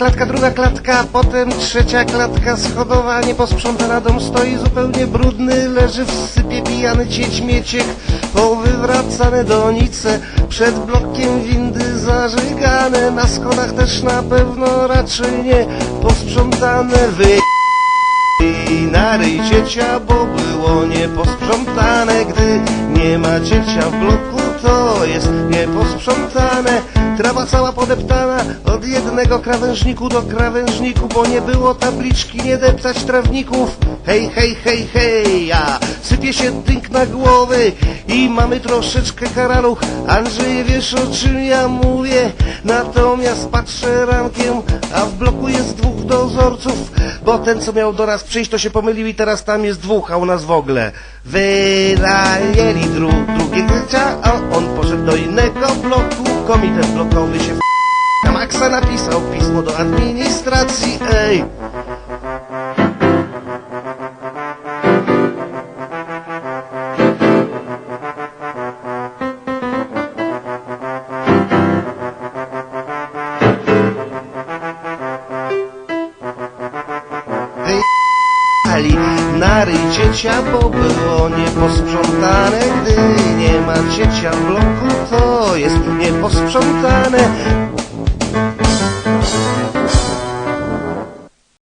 klatka, druga klatka, potem trzecia klatka schodowa, nieposprzątana dom stoi zupełnie brudny, leży w sypie pijany cieć-mieciek, powywracane donice, przed blokiem windy zażygane, na schodach też na pewno raczej nie posprzątane, wy... I na ryj ciecia, bo było nieposprzątane Gdy nie ma ciecia w bloku, to jest nieposprzątane Trawa cała podeptana od jednego krawężniku do krawężniku Bo nie było tabliczki nie deptać trawników. Hej, hej, hej, hej, ja sypie się tynk na głowy I mamy troszeczkę karaluch. Andrzej, wiesz o czym ja mówię? Natomiast patrzę rankiem, a w bloku jest dwóch dozorców Bo ten co miał do nas przyjść to się pomylił i teraz tam jest dwóch, a u nas w ogóle. Wynajęli dru, drugiego życia, Komitet blokowy się. Na Maxa napisał pismo do administracji, ej Ali na ryj ciecia, bo było nieposprzątane Gdy nie ma ciecia w bloku, jest nieposprzątane